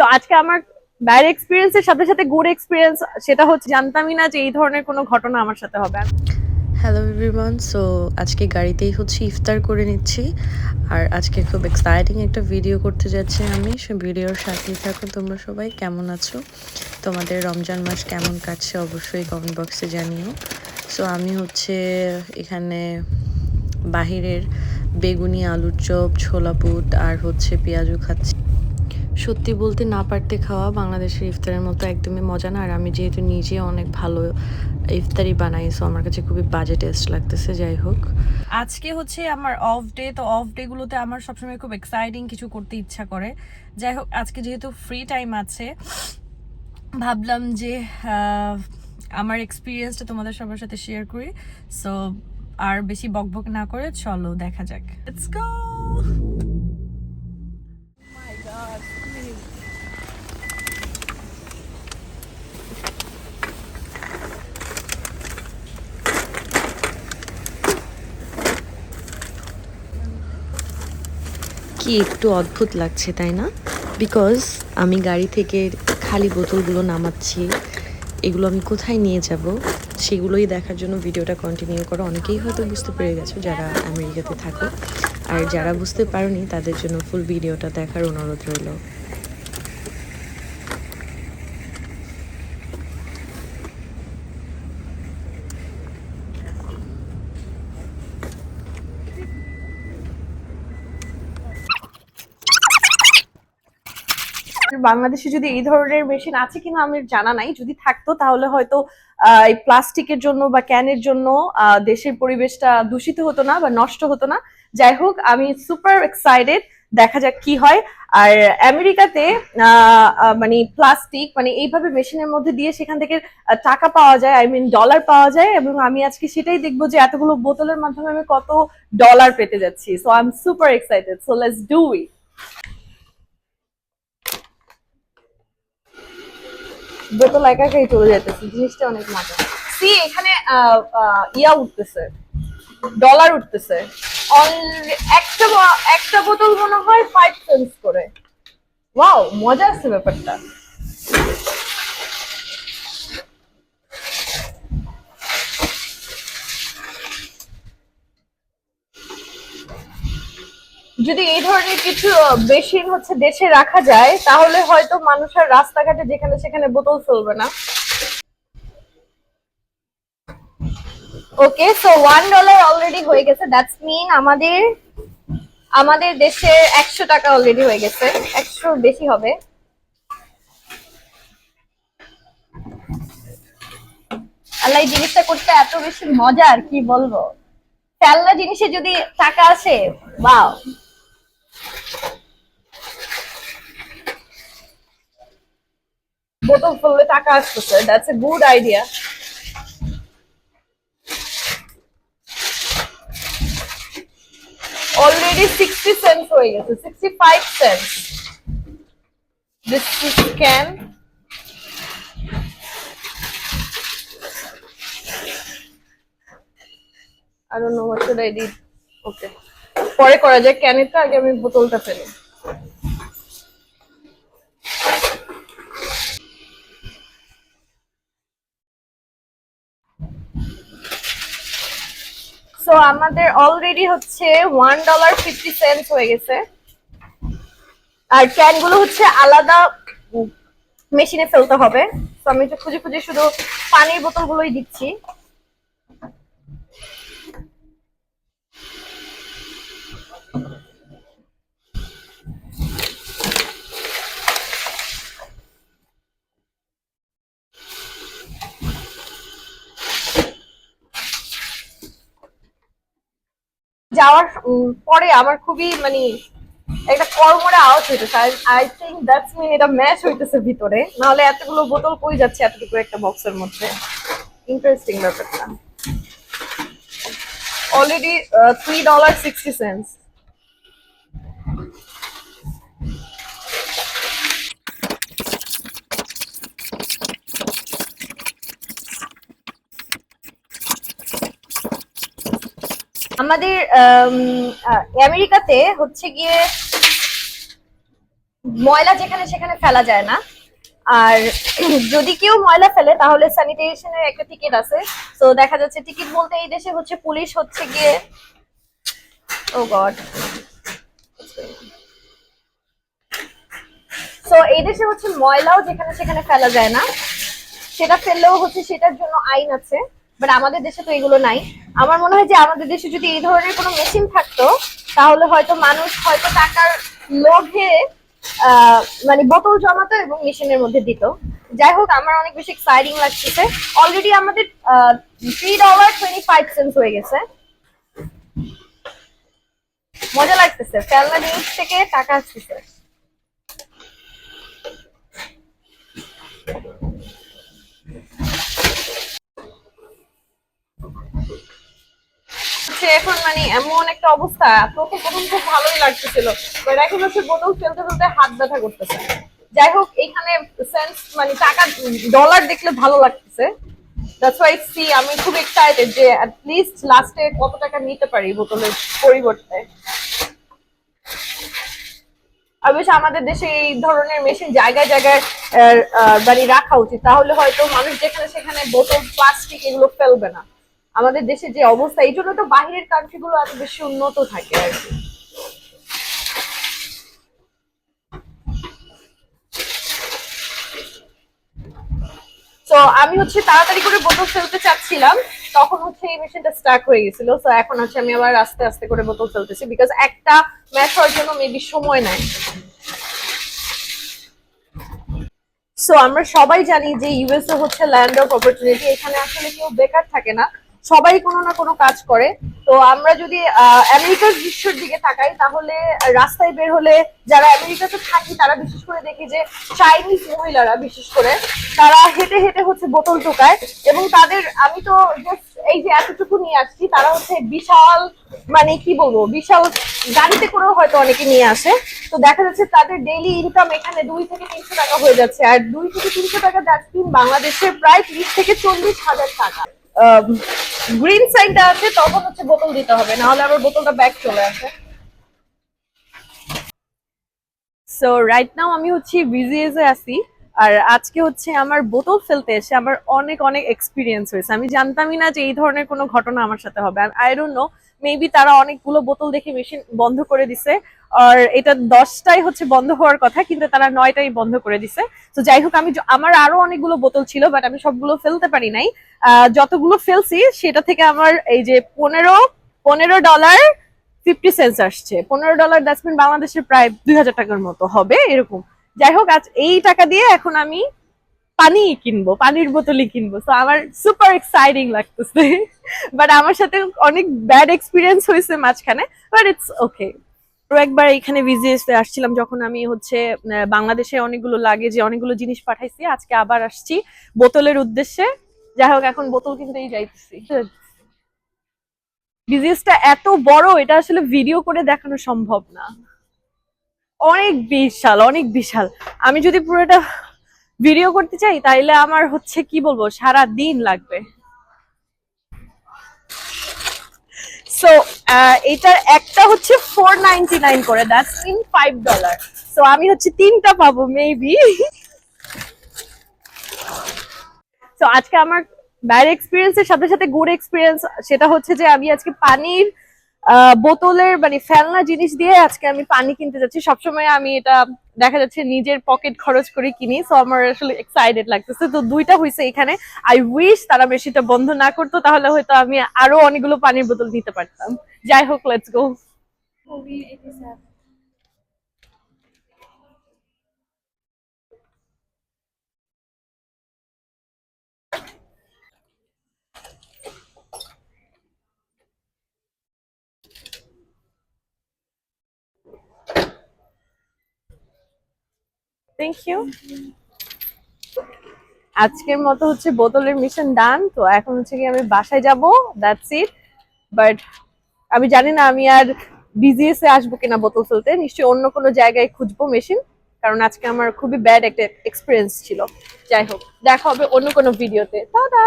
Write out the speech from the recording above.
তো আজকে আমার ব্যাড এক্সপিরিয়েন্সের সাথে সাথে গুড এক্সপিরিয়েন্স সেটা হচ্ছে জানতামই না যে এই ধরনের কোনো ঘটনা আমার সাথে হবে। হ্যালো এভরিওয়ান সো আজকে গাড়িতেই হচ্ছে ইফতার করে নিচ্ছি। আর আজকে খুব এক্সাইটিং একটা ভিডিও করতে যাচ্ছি আমি। সে ভিডিওর সাথেই থাকো তোমরা সবাই, কেমন আছো? তোমাদের রমজান মাস কেমন কাটছে অবশ্যই কমেন্ট বক্সে জানিও। সো আমি হচ্ছে এখানে বাহিরের বেগুনি, আলুর চপ, ছোলা বুট আর হচ্ছে পেঁয়াজু খাচ্ছি। সত্যি বলতে না পারতে খাওয়া বাংলাদেশের ইফতারের মতো একদমই মজা না। আর আমি যেহেতু নিজে অনেক ভালো ইফতারি বানাই সো আমার কাছে খুবই বাজে টেস্ট লাগতেছে, যাই হোক। আজকে হচ্ছে আমার অফ ডে তো অফ ডে গুলোতে আমার সবসময় খুব এক্সাইটিং কিছু করতে ইচ্ছা করে। যাই হোক, আজকে যেহেতু ফ্রি টাইম আছে, ভাবলাম যে আমার এক্সপিরিয়েন্সটা তোমাদের সবার সাথে শেয়ার করি। সো আর বেশি বকবক না করে, চলো দেখা যাক। লেটস গো কি একটু অদ্ভুত লাগছে, তাই না? বিকজ আমি গাড়ি থেকে খালি বোতলগুলো নামাচ্ছি, এগুলো আমি কোথায় নিয়ে যাব? সেগুলোই দেখার জন্য ভিডিওটা কন্টিনিউ করো। অনেকেই হয়তো বুঝতে পেরে গেছো যারা আমেরিকাতে থাকো। আর যারা বুঝতে পারোনি, তাদের জন্য ফুল ভিডিওটা দেখার অনুরোধ রইল। বাংলাদেশে যদি এই ধরনের মেশিন আছে কিনা আমি জানা নাই, যদি থাকতো তাহলে হয়তো এই প্লাস্টিকের জন্য বা ক্যানের জন্য দেশের পরিবেশটা দূষিত হতো না বা নষ্ট হতো না। যাই হোক, আমি সুপার এক্সাইটেড দেখা যাক কি হয়। আর আমেরিকাতে মানে প্লাস্টিক মানে এইভাবে মেশিনের মধ্যে দিয়ে সেখান থেকে টাকা পাওয়া যায় আই মিন ডলার পাওয়া যায় এবং আমি আজকে সেটাই দেখব যে এতগুলো বোতলের মাধ্যমে আমি কত ডলার পেতে যাচ্ছি। So I am super excited so let's do it বোতল একা একাই চলে যেতেছে জিনিসটা অনেক মজা সি, এখানে ইয়া উঠতেছে ডলার উঠতেছে। একটা একটা বোতল মনে হয় ফাইভ সেন্স করে। ওয়াও মজা আছে ব্যাপারটা। যদি এই ধরনের কিছু বেশি হচ্ছে দেশে রাখা যায়, তাহলে হয়তো মানুষ আর রাস্তাঘাটে যেখানে সেখানে বোতল ফেলবে না। Okay so one dollar already হয়ে গেছে। দ্যাটস মিন আমাদের আমাদের দেশে একশো টাকা অলরেডি হয়ে গেছে। একশো বেশি হবে। আল্লাহ জিনিসটা করতে এত বেশি মজা আর কি বলব? ফেলনা জিনিসে যদি টাকা আসে বাও বোতল ফুললে টাকা আসতেছে that's a good idea already sixty cents হয়ে গেছে sixty five cents this can I don't know what should I do. Okay. পরে করা যায় ক্যানেরটা আগে আমি বোতলটা ফেলি সো আমাদের অলরেডি হচ্ছে ওয়ান ডলার ফিফটি সেন্ট হয়ে গেছে। আর ক্যানগুলো হচ্ছে আলাদা মেশিনে ফেলতে হবে। তো আমি একটু খুঁজে খুঁজে শুধু পানির বোতলগুলোই দিচ্ছি। যাওয়ার পরে আমার খুবই মানে একটা কর্মরে আওয়াজ হইতেছে। আই থিঙ্ক দ্যাটস মিন এটা ম্যাচ হইতেছে ভিতরে। নাহলে এতগুলো বোতল কই যাচ্ছে এতটুকু একটা বক্সের মধ্যে? ইন্টারেস্টিং ব্যাপারটা। Already three dollar sixty cents আমাদের আমেরিকাতে হচ্ছে গিয়ে ময়লা যেখানে সেখানে ফেলা যায় না। আর যদি কেউ ময়লা ফেলে, তাহলে স্যানিটেশনের একটা টিকিট আছে। তো দেখা যাচ্ছে টিকিট বলতে এই দেশে হচ্ছে পুলিশ হচ্ছে গিয়ে ও গড তো এই দেশে হচ্ছে ময়লাও যেখানে সেখানে ফেলা যায় না। সেটা ফেললেও হচ্ছে সেটার জন্য আইন আছে। বাট আমাদের দেশে তো এগুলো নাই। আমার মনে হয় যে আমাদের দেশে যদি এই ধরনের কোনো মেশিন থাকতো, তাহলে হয়তো মানুষ হয়তো টাকার লোভে মানে বোতল জমাতো এবং মেশিনের মধ্যে দিত। যাই হোক, আমার অনেক বেশি এক্সাইটিং লাগতেছে। অলরেডি আমাদের three dollar twenty five cents হয়ে গেছে। মজা লাগতেছে। ফেলনা জিনিস থেকে টাকা আসতেছে। হচ্ছে এখন মানে এমন একটা অবস্থা প্রথম প্রথম খুব ভালোই লাগতেছিল। বাট এখন হচ্ছে বোতল ফেলতে ফেলতে হাত ব্যথা করতেছে। যাই হোক এখানে সেন্স মানে টাকা ডলার দেখলে ভালো লাগতেছে। দ্যাটস ওয়াই সি আমি খুব এক্সাইটেড যে অ্যাট লিস্ট কত টাকা নিতে পারি বোতলের পরিবর্তে। অবশ্য আমাদের দেশে এই ধরনের মেশিন জায়গায় জায়গায় মানে রাখা উচিত। তাহলে হয়তো মানুষ যেখানে সেখানে বোতল প্লাস্টিক এগুলো ফেলবে না। আমাদের দেশে যে অবস্থা, এই জন্য তো বাহিরের কান্ট্রি গুলো এত বেশি উন্নত থাকে আর কি। তো আমি হচ্ছে তাড়াতাড়ি করে বোতল ফেলতে চাচ্ছিলাম, তখন হচ্ছে এই মেশিনটা স্টার্ট হয়ে গেছিল। তো এখন হচ্ছে আমি আবার আস্তে আস্তে করে বোতল ফেলতেছি বিকজ একটা ম্যাচ হওয়ার জন্য মেবি সময় নেয় সো আমরা সবাই জানি যে ইউএসএ হচ্ছে ল্যান্ড অফ অপরচুনিটি এখানে আসলে কেউ বেকার থাকে না। সবাই কোনো না কোনো কাজ করে। তো আমরা যদি আমেরিকার দৃশ্যের দিকে তাকাই, তাহলে রাস্তায় বের হলে যারা আমেরিকাতে থাকি, তারা বিশেষ করে দেখি যে চাইনিজ মহিলারা বিশেষ করে, তারা হেঁটে হেঁটে হচ্ছে বোতল টোকায় এবং তাদের, আমি তো just এই যে এতটুকু নিয়ে আসছি, তারা হচ্ছে বিশাল মানে কি বলব, বিশাল গাড়িতে করেও হয়তো অনেকে নিয়ে আসে। তো দেখা যাচ্ছে তাদের ডেইলি ইনকাম এখানে দুই থেকে তিনশো টাকা হয়ে যাচ্ছে, আর দুই থেকে তিনশো টাকা ডাস্টবিন বাংলাদেশে প্রায় ত্রিশ থেকে চল্লিশ হাজার টাকা। গ্রিন সাইনটা আছে, তখন হচ্ছে বোতল দিতে হবে না হলে আবার বোতলটা ব্যাক চলে আসে। সো রাইট নাও আমি হচ্ছে ভিজিএস এ আছি, আর আজকে হচ্ছে আমার বোতল ফেলতে এসে আমার অনেক অনেক এক্সপিরিয়েন্স হয়েছে। আমি জানতামই না যে এই ধরনের কোনো ঘটনা আমার সাথে হবে। আই ডোন্ট নো মেবি তারা অনেকগুলো বোতল দেখে মেশিন বন্ধ করে দিছে। আর এটা দশটাই হচ্ছে বন্ধ হওয়ার কথা, কিন্তু তারা নয়টাই বন্ধ করে দিছে। তো যাই হোক, আমি আমার আরও অনেকগুলো বোতল ছিল বাট আমি সবগুলো ফেলতে পারি নাই। যতগুলো ফেলছি, সেটা থেকে আমার এই যে পনেরো পনেরো ডলার ফিফটি সেন্স আসছে। পনেরো ডলার ডাস্টবিন বাংলাদেশের প্রায় দুই হাজার টাকার মতো হবে, এরকম। যাই হোক, আজ এই টাকা দিয়ে এখন আমি পানি কিনবো, পানির বোতলই কিনবো। তো আমার সুপার এক্সাইটিং লাগতেছে। বাট আমার সাথে অনেক ব্যাড এক্সপিরিয়েন্স হয়েছে মাঝখানে বাট ইটস ওকে তো একবার এখানে ভিজিএস আসছিলাম যখন আমি হচ্ছে বাংলাদেশে অনেকগুলো লাগে যে অনেকগুলো জিনিস পাঠাইছি, আজকে আবার আসছি বোতলের উদ্দেশ্যে। যাই হোক, এখন বোতল কিনতেই যাইতেছি। বিজনেসটা এত বড়, এটা আসলে ভিডিও করে দেখানো সম্ভব না। অনেক বিশাল অনেক বিশাল। আমি যদি পুরোটা ভিডিও করতে চাই, তাইলে আমার হচ্ছে কি বলব, সারা দিন লাগবে। সো এটার একটা হচ্ছে ফোর নাইনটি নাইন করে that's in five dollar so আমি হচ্ছে তিনটা পাবো মেবি তো আজকে আমার ব্যাড এক্সপিরিয়েন্সের সাথে সাথে গুড এক্সপিরিয়েন্স সেটা হচ্ছে যে আমি আজকে পানির বোতলের মানে ফেলনা জিনিস দিয়ে আজকে আমি পানি কিনতে যাচ্ছি। সবসময় আমি এটা দেখা যাচ্ছে নিজের পকেট খরচ করে কিনি সো আমার আসলে এক্সাইটেড লাগতেছে। তো দুইটা হয়েছে এখানে। আই উইশ তারা বেশিটা বন্ধ না করতো, তাহলে হয়তো আমি আরও অনেকগুলো পানির বোতল নিতে পারতাম। যাই হোক লেটস গো থ্যাংক ইউ আজকের মতো হচ্ছে বোতলের মিশন ডান তো এখন হচ্ছে কি আমি বাসায় যাব দ্যাটস ইট বাট আমি জানি না আমি আর বিজিএস আসব কিনা বোতল ফেলতে নিশ্চয়ই অন্য কোনো জায়গায় খুঁজবো মেশিন কারণ আজকে আমার খুবই ব্যাড একটা এক্সপিরিয়েন্স ছিল। যাই হোক, দেখা হবে অন্য কোনো ভিডিওতে দাদা